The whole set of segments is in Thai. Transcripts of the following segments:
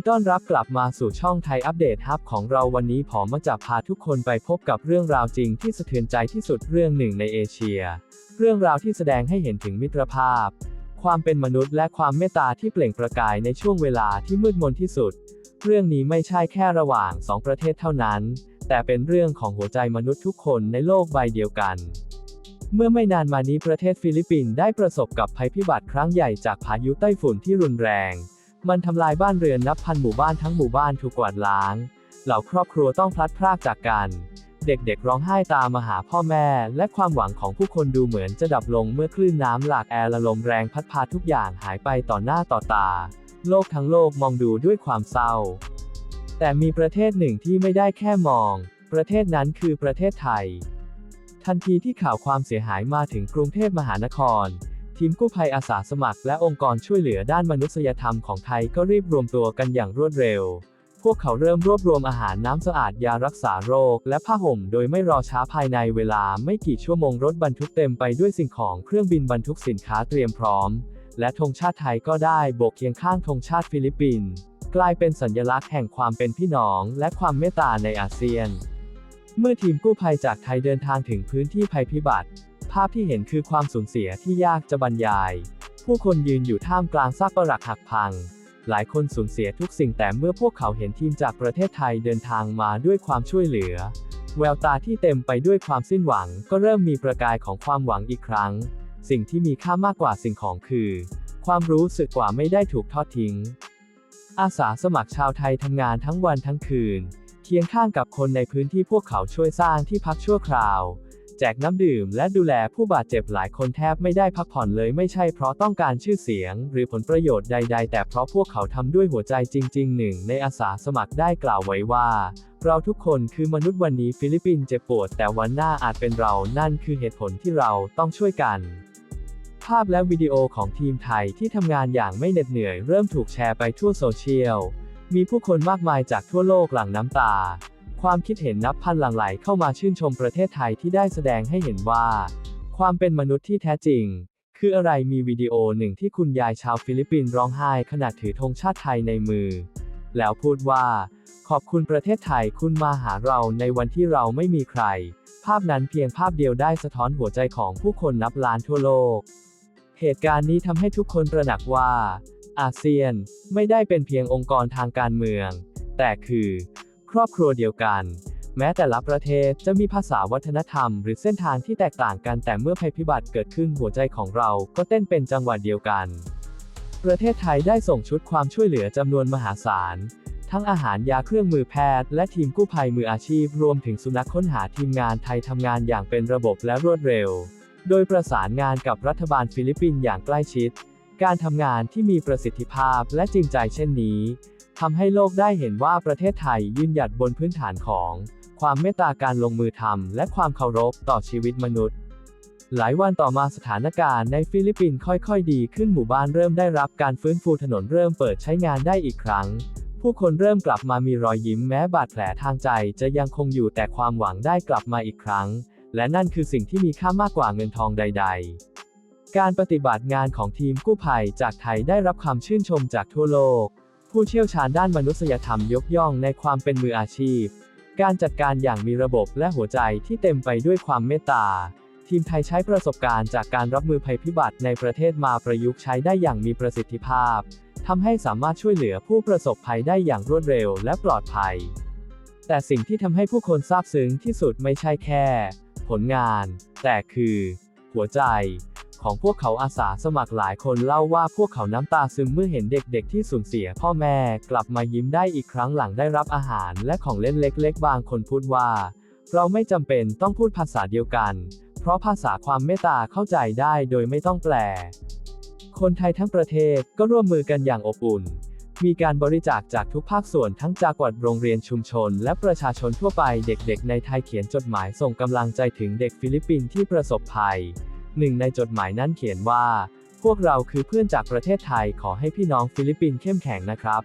ีต้อนรับกลับมาสู่ช่องไทยอัปเดตฮับของเราวันนี้ผมมาจะพาทุกคนไปพบกับเรื่องราวจริงที่สะเทือนใจที่สุดเรื่องหนึ่งในเอเชีย เรื่องราวที่แสดงให้เห็นถึงมิตรภาพ ความเป็นมนุษย์และความเมตตาที่เปล่งประกายในช่วงเวลาที่มืดมนที่สุด เรื่องนี้ไม่ใช่แค่ระหว่างสองประเทศเท่านั้น แต่เป็นเรื่องของหัวใจมนุษย์ทุกคนในโลกใบเดียวกันเมื่อไม่นานมานี้ประเทศฟิลิปปินส์ได้ประสบกับภัยพิบัติครั้งใหญ่จากพายุไต้ฝุ่นที่รุนแรง มันทำลายบ้านเรือนนับพันหมู่บ้านทั้งหมู่บ้านถูกกวาดล้าง เหล่าครอบครัวต้องพลัดพรากจากกัน เด็กๆร้องไห้ตามมาหาพ่อแม่ และความหวังของผู้คนดูเหมือนจะดับลงเมื่อคลื่นน้ำหลากแอร์ละลมแรงพัดพาทุกอย่างหายไปต่อหน้าต่อตา โลกทั้งโลกมองดูด้วยความเศร้า แต่มีประเทศหนึ่งที่ไม่ได้แค่มอง ประเทศนั้นคือประเทศไทย ทันทีที่ข่าวความเสียหายมาถึงกรุงเทพมหานคร ทีมกู้ภัยอาสาสมัครและองค์กรช่วยเหลือด้านมนุษยธรรมของไทยก็รีบรวมตัวกันอย่างรวดเร็ว พวกเขาเริ่มรวบรวมอาหารน้ำสะอาดยารักษาโรค และผ้าห่มโดยไม่รอช้าภายในเวลาไม่กี่ชั่วโมงรถบรรทุกเต็มไปด้วยสิ่งของเครื่องบินบรรทุกสินค้าเตรียมพร้อม และธงชาติไทยก็ได้โบกเคียงข้างธงชาติฟิลิปปินส์กลายเป็นสัญลักษณ์แห่งความเป็นพี่น้อง และความเมตตาในอาเซียน เมื่อทีมกู้ภัยจากไทยเดินทางถึงพื้นที่ภัยพิบัติ ภาพที่เห็นคือความสูญเสียที่ยากจะบรรยาย ผู้คนยืนอยู่ท่ามกลางซากปรักหักพัง หลายคนสูญเสียทุกสิ่งแต่เมื่อพวกเขาเห็นทีมจากประเทศไทยเดินทางมาด้วยความช่วยเหลือ แววตาที่เต็มไปด้วยความสิ้นหวัง ก็เริ่มมีประกายของความหวังอีกครั้ง สิ่งที่มีค่ามากกว่าสิ่งของคือ ความรู้สึกกว่าไม่ได้ถูกทอดทิ้ง อาสาสมัครชาวไทยทำงานทั้งวันทั้งคืน เคียงข้างกับคนในพื้นที่พวกเขาช่วยสร้างที่พักชั่วคราว แจกน้ำดื่มและดูแลผู้บาดเจ็บหลายคนแทบไม่ได้พักผ่อนเลยไม่ใช่เพราะต้องการชื่อเสียง หรือผลประโยชน์ใด ๆ แต่เพราะพวกเขาทำด้วยหัวใจจริง ๆ หนึ่ง ในอาสาสมัครได้กล่าวไว้ว่า เราทุกคนคือมนุษย์วันนี้ฟิลิปปินส์เจ็บปวด แต่วันหน้าอาจเป็นเรา นั่นคือเหตุผลที่เราต้องช่วยกันภาพและวิดีโอของทีมไทยที่ทำงานอย่างไม่เหน็ดเหนื่อยเริ่มถูกแชร์ไปทั่วโซเชียล มีผู้คนมากมายจากทั่วโลกหลั่งน้ำตา ความคิดเห็นนับพันหลั่งไหลเข้ามาชื่นชมประเทศไทยที่ได้แสดงให้เห็นว่า ความเป็นมนุษย์ที่แท้จริง คืออะไรมีวิดีโอหนึ่งที่คุณยายชาวฟิลิปปินส์ร้องไห้ขณะถือธงชาติไทยในมือ แล้วพูดว่า ขอบคุณประเทศไทยคุณมาหาเราในวันที่เราไม่มีใคร ภาพนั้นเพียงภาพเดียวได้สะท้อนหัวใจของผู้คนนับล้านทั่วโลก เหตุการณ์นี้ทำให้ทุกคนตระหนักว่า อาเซียนไม่ได้เป็นเพียงองค์กรทางการเมือง แต่คือ ครอบครัวเดียวกัน แม้แต่ละประเทศจะมีภาษาวัฒนธรรม หรือเส้นทางที่แตกต่างกันแต่เมื่อภัยพิบัติเกิดขึ้นหัวใจของเราก็เต้นเป็นจังหวะเดียวกัน ประเทศไทยได้ส่งชุดความช่วยเหลือจำนวนมหาศาลทั้งอาหารยาเครื่องมือแพทย์และทีมกู้ภัยมืออาชีพ รวมถึงสุนัขค้นหาทีมงานไทยทำงานอย่างเป็นระบบและรวดเร็ว โดยประสานงานกับรัฐบาลฟิลิปปินส์อย่างใกล้ชิด การทำงานที่มีประสิทธิภาพและจริงใจเช่นนี้ ทำให้โลกได้เห็นว่าประเทศไทยยืนหยัดบนพื้นฐานของ ความเมตตาการลงมือทำและความเคารพต่อชีวิตมนุษย์ หลายวันต่อมาสถานการณ์ในฟิลิปปินส์ค่อยๆ ดีขึ้นหมู่บ้านเริ่มได้รับการฟื้นฟูถนนเริ่มเปิดใช้งานได้อีกครั้ง ผู้คนเริ่มกลับมามีรอยยิ้มแม้บาดแผลทางใจจะยังคงอยู่แต่ความหวังได้กลับมาอีกครั้ง และนั่นคือสิ่งที่มีค่ามากกว่าเงินทองใด ๆ การปฏิบัติงานของทีมกู้ภัยจากไทยได้รับคำชื่นชมจากทั่วโลก ผู้เชี่ยวชาญด้านมนุษยธรรมยกย่องในความเป็นมืออาชีพ การจัดการอย่างมีระบบและหัวใจที่เต็มไปด้วยความเมตตา ทีมไทยใช้ประสบการณ์จากการรับมือภัยพิบัติในประเทศมาประยุกต์ใช้ได้อย่างมีประสิทธิภาพ ทำให้สามารถช่วยเหลือผู้ประสบภัยได้อย่างรวดเร็วและปลอดภัย แต่สิ่งที่ทำให้ผู้คนซาบซึ้งที่สุดไม่ใช่แค่ ผลงาน แต่คือ หัวใจ ของพวกเขาอาสาสมัครหลายคนเล่าว่าพวกเขาน้ำตาซึมเมื่อเห็นเด็กๆที่สูญเสียพ่อแม่ กลับมายิ้มได้อีกครั้งหลังได้รับอาหารและของเล่นเล็ก ๆ บางคนพูดว่า เราไม่จำเป็นต้องพูดภาษาเดียวกัน เพราะภาษาความเมตตาเข้าใจได้โดยไม่ต้องแปล คนไทยทั้งประเทศก็ร่วมมือกันอย่างอบอุ่นมีการบริจาคจากทุกภาคส่วนทั้งจากวัดโรงเรียนชุมชน และประชาชนทั่วไปเด็กๆ ในไทยเขียนจดหมายส่งกำลังใจถึงเด็กฟิลิปปินส์ที่ประสบภัย หนึ่งในจดหมายนั้นเขียนว่า พวกเราคือเพื่อนจากประเทศไทยขอให้พี่น้องฟิลิปปินส์เข้มแข็งนะครับ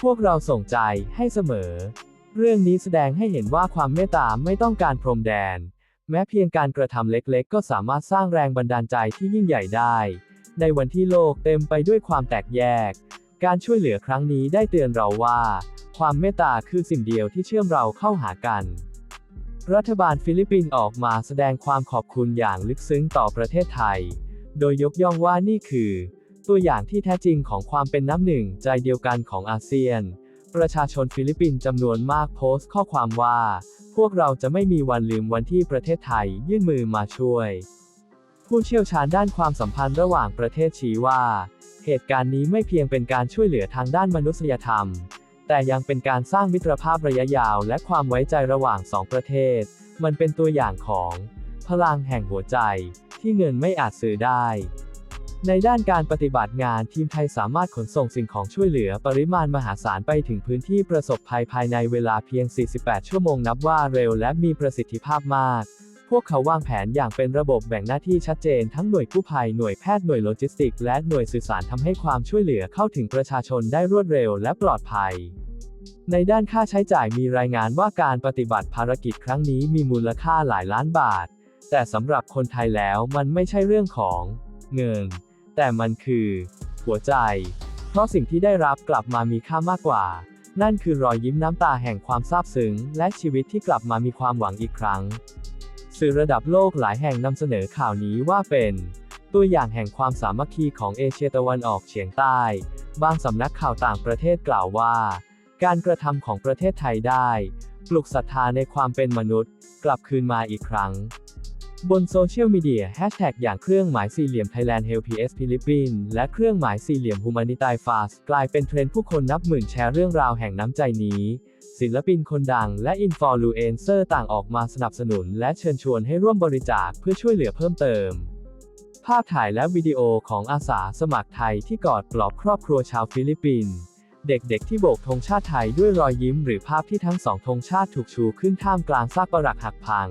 พวกเราส่งใจให้เสมอ เรื่องนี้แสดงให้เห็นว่าความเมตตาไม่ต้องการพรมแดน แม้เพียงการกระทำเล็กๆ ก็สามารถสร้างแรงบันดาลใจที่ยิ่งใหญ่ได้ ในวันที่โลกเต็มไปด้วยความแตกแยก การช่วยเหลือครั้งนี้ได้เตือนเราว่า ความเมตตาคือสิ่งเดียวที่เชื่อมเราเข้าหากัน รัฐบาลฟิลิปปินส์ออกมาแสดงความขอบคุณอย่างลึกซึ้งต่อประเทศไทย โดยยกย่องว่านี่คือ ตัวอย่างที่แท้จริงของความเป็นน้ำหนึ่งใจเดียวกันของอาเซียน ประชาชนฟิลิปปินส์จำนวนมากโพสต์ข้อความว่า พวกเราจะไม่มีวันลืมวันที่ประเทศไทยยื่นมือมาช่วย ผู้เชี่ยวชาญด้านความสัมพันธ์ระหว่างประเทศชี้ว่า เหตุการณ์นี้ไม่เพียงเป็นการช่วยเหลือทางด้านมนุษยธรรม แต่ยังเป็นการสร้างมิตรภาพระยะยาวและความไว้ใจระหว่างสองประเทศ มันเป็นตัวอย่างของ พลังแห่งหัวใจ ที่เงินไม่อาจซื้อได้ ในด้านการปฏิบัติงานทีมไทยสามารถขนส่งสิ่งของช่วยเหลือปริมาณมหาศาลไปถึงพื้นที่ประสบภัยภายในเวลาเพียง 48 ชั่วโมงนับว่าเร็วและมีประสิทธิภาพมาก พวกเขาวางแผนอย่างเป็นระบบแบ่งหน้าที่ชัดเจนทั้งหน่วยกู้ภัยหน่วยแพทย์หน่วยโลจิสติก และหน่วยสื่อสารทำให้ความช่วยเหลือเข้าถึงประชาชนได้รวดเร็วและปลอดภัย ในด้านค่าใช้จ่ายมีรายงานว่าการปฏิบัติภารกิจครั้งนี้มีมูลค่าหลายล้านบาท แต่สำหรับคนไทยแล้วมันไม่ใช่เรื่องของเงิน แต่มันคือ หัวใจ เพราะสิ่งที่ได้รับกลับมามีค่ามากกว่า นั่นคือรอยยิ้มน้ำตาแห่งความซาบซึ้งและชีวิตที่กลับมามีความหวังอีกครั้ง สื่อระดับโลกหลายแห่งนำเสนอข่าวนี้ว่าเป็น ตัวอย่างแห่งความสามัคคีของเอเชียตะวันออกเฉียงใต้ บางสำนักข่าวต่างประเทศกล่าวว่า การกระทำของประเทศไทยได้ ปลุกศรัทธาในความเป็นมนุษย์ กลับคืนมาอีกครั้ง บนโซเชียลมีเดียแฮชแท็กอย่างเครื่องหมายสี่เหลี่ยม Thailand Help PS Philippines และเครื่องหมายสี่เหลี่ยม Humanity Fast กลายเป็นเทรนด์ผู้คนนับหมื่นแชร์เรื่องราวแห่งน้ำใจนี้ ศิลปินคนดังและอินฟลูเอนเซอร์ต่างออกมาสนับสนุน และเชิญชวนให้ร่วมบริจาคเพื่อช่วยเหลือเพิ่มเติม ภาพถ่ายและวิดีโอของอาสาสมัครไทยที่กอดปลอบครอบครัวชาวฟิลิปปินส์เด็กๆ ที่โบกธงชาติไทยด้วยรอยยิ้ม หรือภาพที่ทั้งสองธงชาติถูกชูขึ้นท่ามกลางซากปรักหักพัง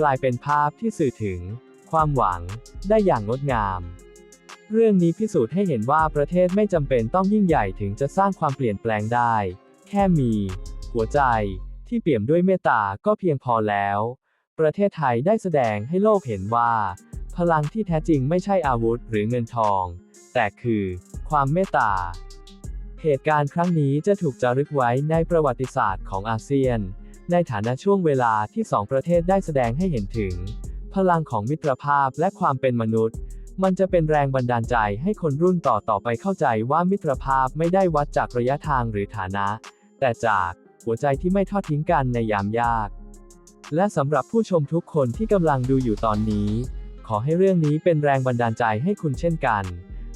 กลายเป็นภาพที่สื่อถึง ความหวังได้อย่างงดงาม เรื่องนี้พิสูจน์ให้เห็นว่าประเทศไม่จำเป็นต้องยิ่งใหญ่ถึงจะสร้างความเปลี่ยนแปลงได้ แค่มี หัวใจที่เปี่ยมด้วยเมตตาก็เพียงพอแล้ว ประเทศไทยได้แสดงให้โลกเห็นว่า พลังที่แท้จริงไม่ใช่อาวุธหรือเงินทอง แต่คือ ความเมตตา เหตุการณ์ครั้งนี้จะถูกจารึกไว้ในประวัติศาสตร์ของอาเซียน ในฐานะช่วงเวลาที่สองประเทศได้แสดงให้เห็นถึง พลังของมิตรภาพและความเป็นมนุษย์ มันจะเป็นแรงบันดาลใจให้คนรุ่นต่อต่อไปเข้าใจว่ามิตรภาพไม่ได้วัดจากระยะทางหรือฐานะ แต่จากหัวใจที่ไม่ทอดทิ้งกันในยามยาก และสำหรับผู้ชมทุกคนที่กำลังดูอยู่ตอนนี้ ขอให้เรื่องนี้เป็นแรงบันดาลใจให้คุณเช่นกัน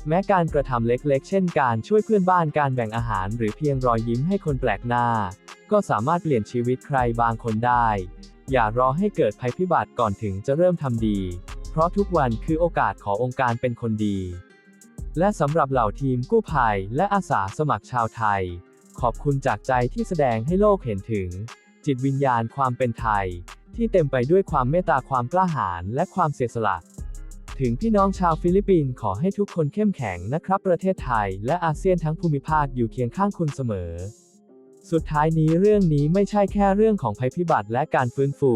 แม้การกระทำเล็กๆ เช่นการช่วยเพื่อนบ้านการแบ่งอาหาร หรือเพียงรอยยิ้มให้คนแปลกหน้า ก็สามารถเปลี่ยนชีวิตใครบางคนได้ อย่ารอให้เกิดภัยพิบัติก่อนถึงจะเริ่มทำดี เพราะทุกวันคือโอกาสขององค์การเป็นคนดี และสำหรับเหล่าทีมกู้ภัย และอาสาสมัครชาวไทย ขอบคุณจากใจที่แสดงให้โลกเห็นถึง จิตวิญญาณความเป็นไทย ที่เต็มไปด้วยความเมตตาความกล้าหาญและความเสียสละ ถึงพี่น้องชาวฟิลิปปินส์ขอให้ทุกคนเข้มแข็งนะครับ ประเทศไทย และอาเซียนทั้งภูมิภาคอยู่เคียงข้างคุณเสมอ สุดท้ายนี้เรื่องนี้ไม่ใช่แค่เรื่องของภัยพิบัติและการฟื้นฟู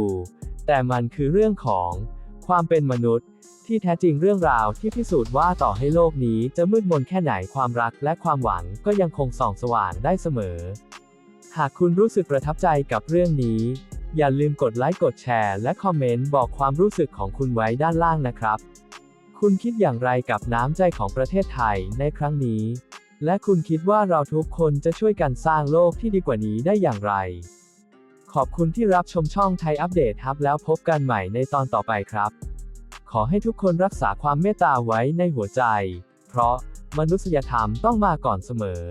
แต่มันคือเรื่องของความเป็นมนุษย์ ที่แท้จริงเรื่องราวที่พิสูจน์ว่าต่อให้โลกนี้จะมืดมนแค่ไหนความรักและความหวังก็ยังคงส่องสว่างได้เสมอ หากคุณรู้สึกประทับใจกับเรื่องนี้ อย่าลืมกดไลค์กดแชร์และคอมเมนต์บอกความรู้สึกของคุณไว้ด้านล่างนะครับ คุณคิดอย่างไรกับน้ำใจของประเทศไทยในครั้งนี้ และคุณคิดว่าเราทุกคนจะช่วยกันสร้างโลกที่ดีกว่านี้ได้อย่างไร ขอบคุณที่รับชมช่องไทยอัปเดตครับ แล้วพบกันใหม่ในตอนต่อไปครับ ขอให้ทุกคนรักษาความเมตตาไว้ในหัวใจ เพราะมนุษยธรรมต้องมาก่อนเสมอ